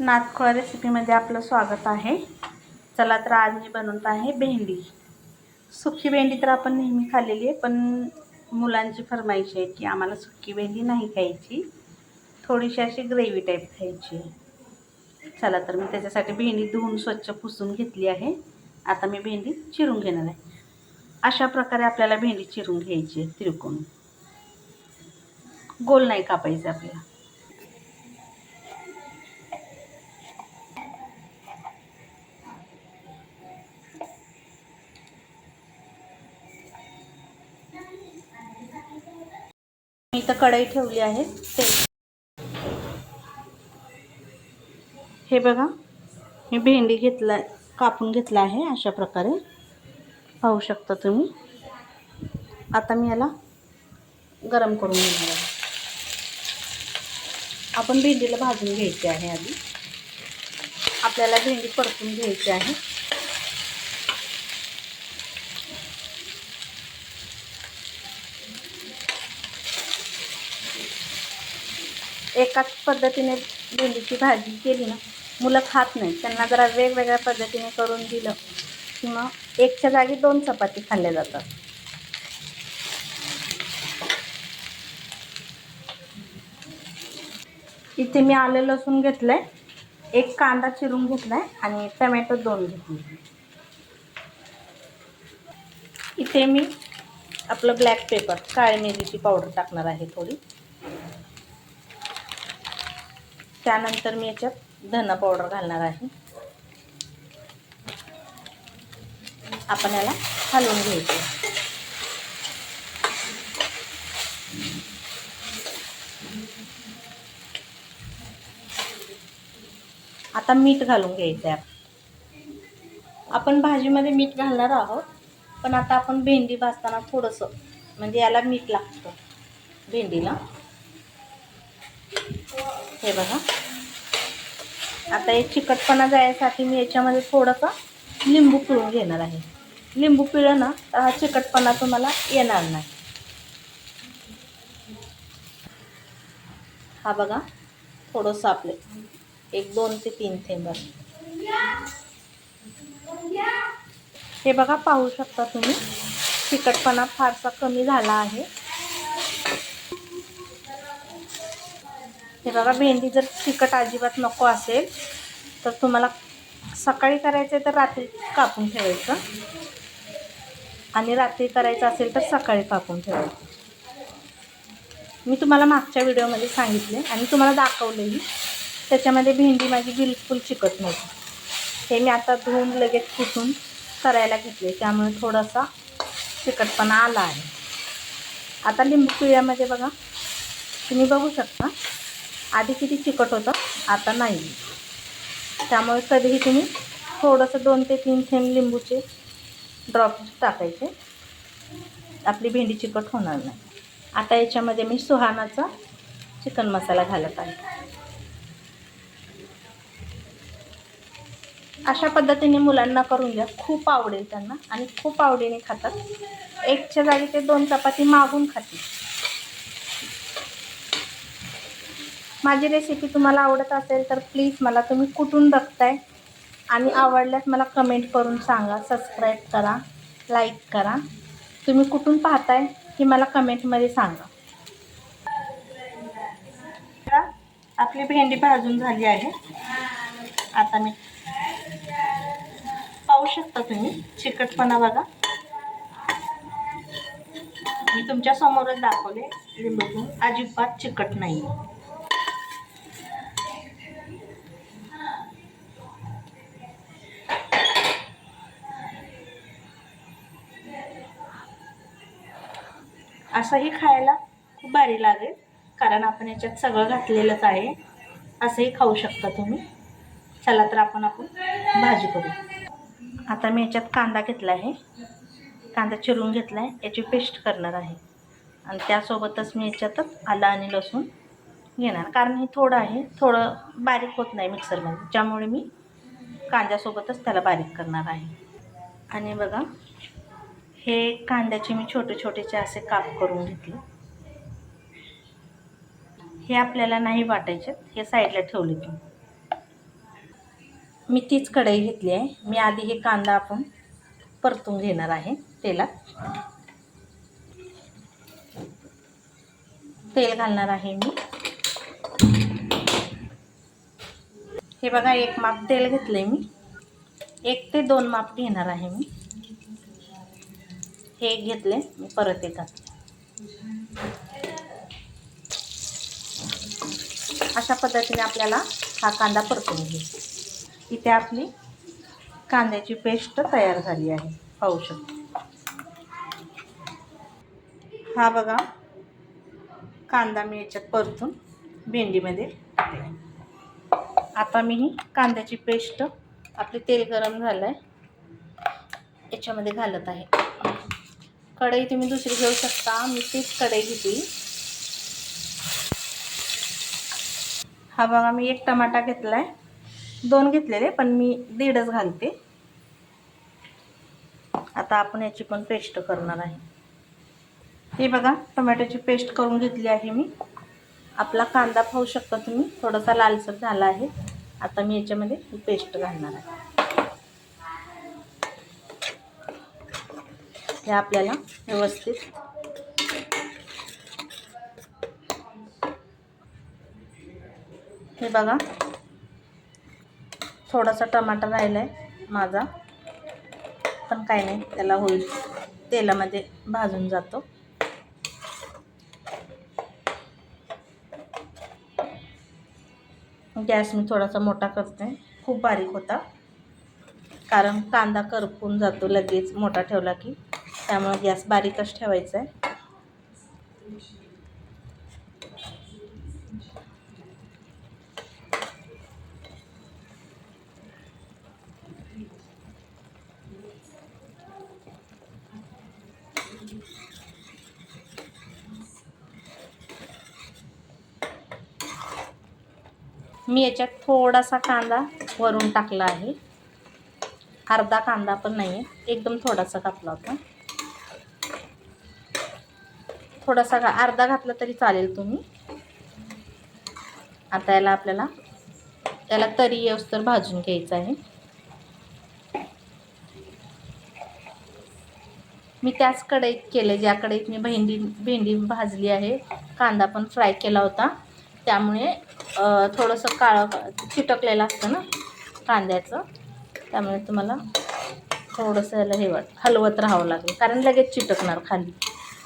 नातखोळा रेसिपीमध्ये आपलं स्वागत आहे. चला तर आज मी बनवत आहे भेंडी. सुकी भेंडी तर आपण नेहमी खाल्लेली आहे पण मुलांची फरमाईश आहे की आम्हाला सुकी भेंडी नाही खायची. थोडीशी अशी ग्रेव्ही टाईप खायची चला तर मी त्याच्यासाठी भेंडी धुवून स्वच्छ पुसून घेतली आहे. आता मी भेंडी चिरून घेणार आहे. अशा प्रकारे आपल्याला भेंडी चिरून घ्यायची आहे तिरकून गोल नाही कापायचं आपल्याला. इथं कढई ठेवली आहे. ते हे बघा मी भेंडी घेतला कापून घेतला आहे अशा प्रकारे. पाहू शकता तुम्ही. आता मी याला गरम करून घेणार आहे. आपण भेंडीला भाजून घ्यायची आहे आधी. आपल्याला भेंडी परतून घ्यायची आहे. एकाच पद्धतीने भेंडीची भाजी केली ना मुलं खात नाही त्यांना जरा वेगवेगळ्या पद्धतीने करून दिलं की मग एकच्या जागी दोन चपाती खाल्ल्या जातात. इथे मी आले लसूण घेतलं आहे एक कांदा चिरून घेतला आहे आणि टमॅटो दोन घेतले. इथे मी आपलं ब्लॅक पेपर काळी मिरीची पावडर टाकणार आहे थोडी. त्यानंतर मी याच्यात धना पावडर घालणार आहे. आपण याला हलवून घ्यायचं. आता मीठ घालून घ्यायचं आहे. आपण भाजीमध्ये मीठ घालणार आहोत पण आता आपण भेंडी भाजताना थोडंसं म्हणजे याला मीठ लागतं. भेंडीला. हे बघा. आता हे चिकटपणा जायसाठी मी याच्यामध्ये थोडंसं लिंबू पिळून घेणार आहे. लिंबू पिळलं ना तर हा चिकटपणा तुम्हाला येणार नाही. हा बघा थोडंसं आपले एक दोन ते तीन थेंब. हे बघा पाहू शकता तुम्ही चिकटपणा फारसा कमी झाला आहे. हे बघा भेंडी जर तिखट अजिबात नको असेल तर तुम्हाला सकाळी करायचं आहे तर रात्री कापून ठेवायचं. आणि रात्री करायचं असेल तर सकाळी कापून ठेवायचं. मी तुम्हाला मागच्या व्हिडिओमध्ये सांगितले आणि तुम्हाला दाखवलेली. त्याच्यामध्ये भेंडी माझी बिलकुल चिकट नव्हती हे मी आता धुवून लगेच कुठून करायला घेतले त्यामुळे थोडासा चिकटपणा आला आहे. आता लिंबू पिळ्यामध्ये बघा तुम्ही बघू शकता. आधी किती चिकट होतं आता नाही. त्यामुळे कधीही तुम्ही थोडंसं दोन ते तीन थेंब लिंबूचे ड्रॉप टाकायचे. आपली भेंडी चिकट होणार नाही. आता याच्यामध्ये मी सुहानाचा चिकन मसाला घालत आहे. अशा पद्धतीने मुलांना करून द्या. खूप आवडेल त्यांना आणि खूप आवडीने खातात. एकच्या जागी ते दोन चपाती मागून खातील. माझी रेसिपी तुम्हाला आवडत असेल तर प्लीज मला तुम्ही कुठून बघताय आणि आवडल्यास मला कमेंट करून सांगा सबस्क्राईब करा लाईक करा. तुम्ही कुठून पाहताय हे मला कमेंटमध्ये सांगा. आपली भेंडी भाजून झाली आहे. आता मी पाहू शकता तुम्ही चिकटपणा बघा. मी तुमच्या समोरच दाखवले लिंबू अजिबात चिकट नाही असंही खायला खूप भारी लागेल कारण आपण याच्यात सगळं घातलेलंच आहे. असंही खाऊ शकता तुम्ही. चला तर आपण आपण भाजी करू. आता मी याच्यात कांदा घेतला आहे. कांदा चिरून घेतला आहे याची पेस्ट करणार आहे. आणि त्यासोबतच मी याच्यातच आलं आणि लसूण घेणार. कारण हे थोडं आहे. थोडं बारीक होत नाही मिक्सरमध्ये. ज्यामुळे मी कांद्यासोबतच त्याला बारीक करणार आहे. आणि बघा हे कांद्याचे मी छोटे छोटेचे असे काप करून घेतले. हे आपल्याला नाही वाटायचे हे साईडला ठेवले तुम्ही. मी तीच कढई घेतली आहे. मी आधी हे कांदा आपण परतून घेणार आहे तेलात. तेल घालणार आहे मी. हे बघा एक माप तेल घेतले मी. एक ते दोन माप घेणार आहे मी. हे एक घेतले मी परत एक घातले अशा पद्धतीने आपल्याला हा कांदा परतून घे इथे आपली कांद्याची पेस्ट तयार झाली आहे. पाहू शकतो. हा बघा कांदा मी याच्यात परतून भेंडीमध्ये आता मी ही कांद्याची पेस्ट आपले तेल गरम झालं आहे याच्यामध्ये घालत आहे. कढई तुम्ही दुसरी घेऊ शकता. मी तीच कढई घेतली हा बघा मी एक टमाटा घेतला आहे दोन घेतलेले पण मी दीडच घालते. आता आपण याची पण पेस्ट करणार आहे. हे बघा टोमॅटोची पेस्ट करून घेतली आहे मी. आपला कांदा पाहू शकता तुम्ही थोडासा लालसर झाला आहे. आता मी याच्यामध्ये पेस्ट घालणार आहे. हे आपल्याला व्यवस्थित हे बघा. थोडासा टमाटा राहिला आहे माझा पण काय नाही त्याला होईल. तेलामध्ये भाजून जातो. गॅस मी थोडासा मोठा करते. खूप बारीक होता. कारण कांदा करपून जातो लगेच मोठा ठेवला की. त्यामुळे गॅस बारीकच ठेवायचा आहे. मी याच्यात थोडासा कांदा वरून टाकला आहे. अर्धा कांदा पण नाही आहे एकदम थोडासा कापला होता. थोडासा अर्धा घातला तरी चालेल तुम्ही. आता याला आपल्याला त्याला तरी येऊस्तर भाजून घ्यायचं आहे. मी त्याच कढईत केले ज्या कढईत मी भेंडी भेंडी भाजली आहे. कांदा पण फ्राय केला होता. त्यामुळे थोडंसं काळं चिटकलेलं असतं ना कांद्याचं. त्यामुळे तुम्हाला थोडंसं याला हे वाट हलवत राहावं लागेल. कारण लगेच चिटकणार खाली.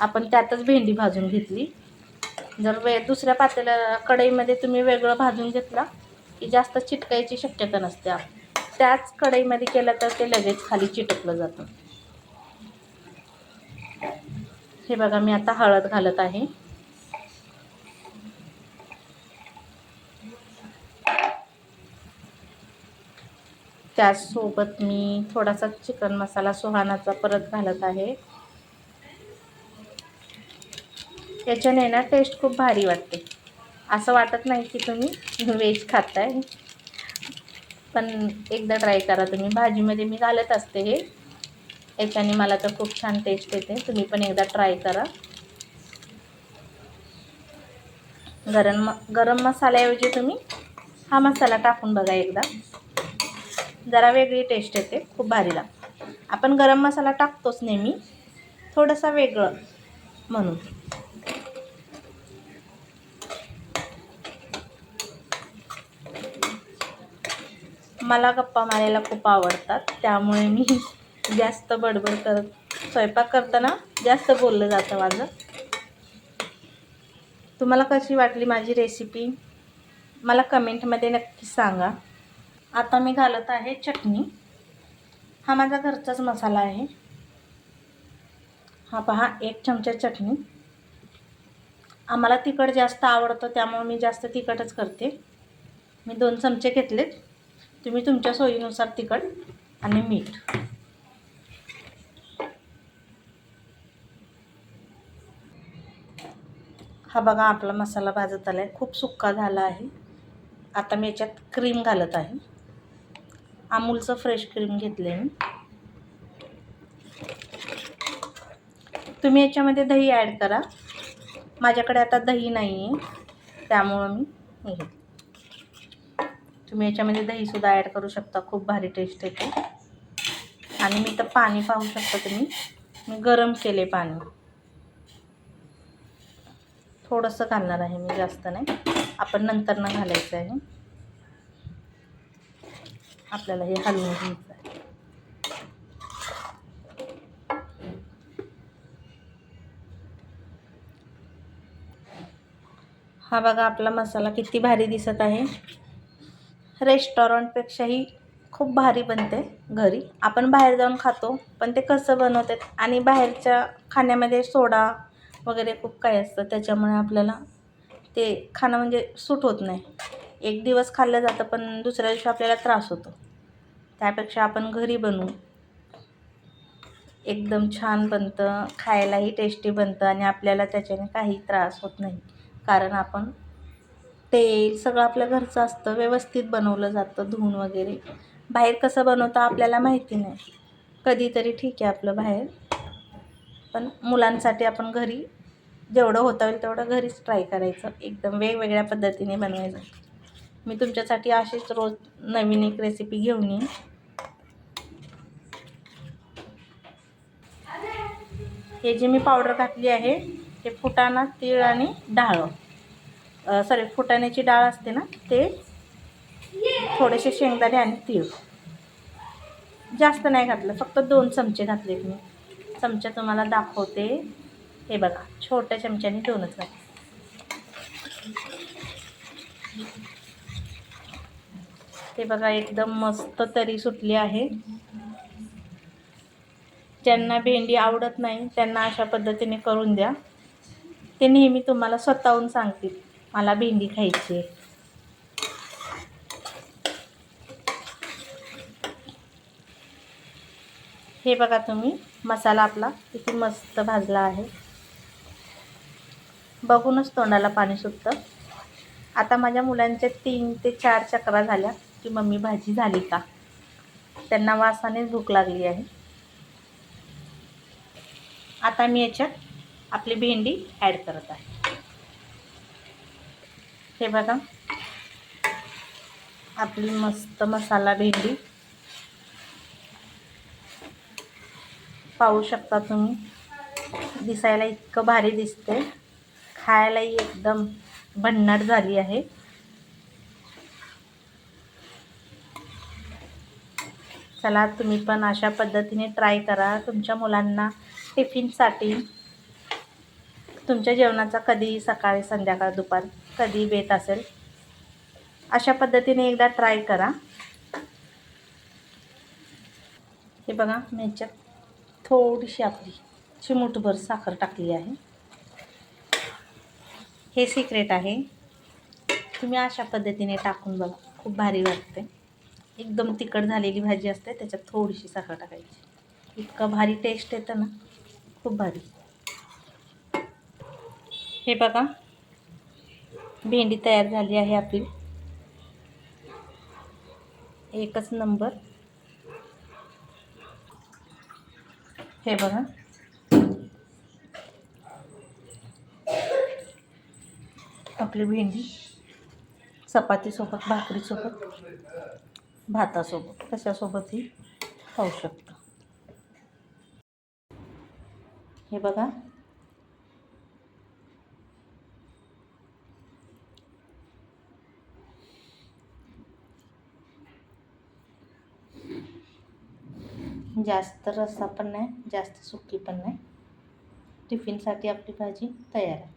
आपण त्यातच भेंडी भाजून घेतली. जर वे दुसऱ्या पातेल्या कढईमध्ये तुम्ही वेगळं भाजून घेतला की जास्त चिटकायची शक्यता नसते. त्याच कढईमध्ये केलं तर ते लगेच खाली चिटकलं जातं. हे बघा मी आता हळद घालत आहे. त्याचसोबत मी थोडासा चिकन मसाला सुहानाचा परत घालत आहे. याच्याने ना टेस्ट खूप भारी वाटते. असं वाटत नाही की तुम्ही व्हेज खाताय. पण एकदा ट्राय करा तुम्ही. भाजीमध्ये मी घालत असते हे. याच्याने मला तर खूप छान टेस्ट येते. तुम्ही पण एकदा ट्राय करा. गरम म गरम मसाल्याऐवजी तुम्ही हा मसाला टाकून बघा एकदा. जरा वेगळी टेस्ट येते. खूप भारी लागते. आपण गरम मसाला टाकतोच नेहमी. थोडंसं वेगळं म्हणून. मला गप्पा मारायला खूप आवडतात त्यामुळे मी जास्त बडबड करत स्वयंपाक करताना जास्त बोललं जातं माझं. तुम्हाला कशी वाटली माझी रेसिपी मला कमेंटमध्ये नक्की सांगा. आता मी घालत आहे चटणी. हा माझा घरचाच मसाला आहे. हा पहा एक चमचा चटणी. आम्हाला तिखट जास्त आवडतं त्यामुळे मी जास्त तिखटच करते. मी दोन चमचे घेतलेत. तुम्ही तुमच्या सोयीनुसार तिखट आणि मीठ. हा बघा आपला मसाला भाजत आला आहे खूप सुक्का झाला आहे. आता मी याच्यात क्रीम घालत आहे. अमूलचं फ्रेश क्रीम घेतले मी. तुम्ही याच्यामध्ये दही ॲड करा. माझ्याकडे आता दही नाही आहे त्यामुळं मी घेतलं तुम्ही याच्यामध्ये दहीसुद्धा ॲड करू शकता. खूप भारी टेस्ट येते. आणि मी तर पाणी पाहू शकता तुम्ही. मी गरम केले पाणी. थोडंसं घालणार आहे मी जास्त नाही. आपण नंतर न घालायचं आहे. आपल्याला हे हलवून घ्यायचं आहे. हा बघा आपला मसाला किती भारी दिसत आहे. रेस्टॉरंटपेक्षाही खूप भारी बनते घरी. आपण बाहेर जाऊन खातो पण ते कसं बनवतात आणि बाहेरच्या खाण्यामध्ये सोडा वगैरे खूप काही असतं त्याच्यामुळे आपल्याला ते खाणं म्हणजे सूट होत नाही. एक दिवस खाल्लं जातं पण दुसऱ्या दिवशी आपल्याला त्रास होतो. त्यापेक्षा आपण घरी बनवू. एकदम छान बनतं खायलाही टेस्टी बनतं आणि आपल्याला त्याच्याने काही त्रास होत नाही. कारण आपण तेल सगळं आपल्या घरचं असतं व्यवस्थित बनवलं जातं धुवून वगैरे. बाहेर कसं बनवतं आपल्याला माहिती नाही. कधीतरी ठीक आहे आपलं बाहेर. पण मुलांसाठी आपण घरी जेवढं होता होईल तेवढं घरीच ट्राय करायचं. एकदम वेगवेगळ्या पद्धतीने बनवायचं. मी तुमच्यासाठी अशीच रोज नवीन एक रेसिपी घेऊन येईन. हे जे मी पावडर घातली आहे हे फुटाणा तीळ आणि डाळ. सॉरी फुटाण्याची डाळ असते ना ते थोडेसे शेंगदाणे आणि तीळ. जास्त नाही घातलं फक्त दोन चमचे घातलेत मी. चमचा तुम्हाला दाखवते. हे बघा छोट्या चमच्याने दोनच घातले. ते बघा एकदम मस्त तरी सुटली आहे. ज्यांना भेंडी आवडत नाही त्यांना अशा पद्धतीने करून द्या. ते नेहमी तुम्हाला स्वतःहून सांगतील. मला भेंडी खायची आहे. हे बघा तुम्ही मसाला आपला किती मस्त भाजला आहे. बघूनच तोंडाला पाणी सुटतं. आता माझ्या मुलांच्या तीन ते चार चक्रा झाल्या की मम्मी भाजी झाली का? त्यांना वासाने भूक लागली आहे. आता मी याच्यात आपली भेंडी ॲड करत आहे. हे बघा. आपली मस्त मसाला भेंडी. पाहू शकता तुम्ही. दिसायला इतकं भारी दिसते खायलाही एकदम भन्नाट झाली आहे. चला तुम्ही पण अशा पद्धतीने ट्राय करा. तुमच्या मुलांना टिफिनसाठी तुमच्या जेवणाचा कधी सकाळी संध्याकाळ दुपार कधी बेत असेल अशा पद्धतीने एकदा ट्राय करा. हे बघा मी याच्यात थोडीशी आपली चिमूटभर साखर टाकली आहे. हे सिक्रेट आहे. तुम्ही अशा पद्धतीने टाकून बघा. खूप भारी वाटते एकदम तिखट झालेली भाजी असते त्याच्यात थोडीशी साखर टाकायची. इतकं भारी टेस्ट येतं ना. खूप भारी. हे बघा. भेंडी तयार झाली आहे आपली. एकच नंबर. हे बघा. आपली भेंडी. चपातीसोबत भाकरीसोबत भातासोबत. कशासोबतही खाऊ शकतो. हे बघा. जास्त रस्सा पण नाही जास्त सुकी पण नाही. टिफिनसाठी आपली भाजी तयार आहे.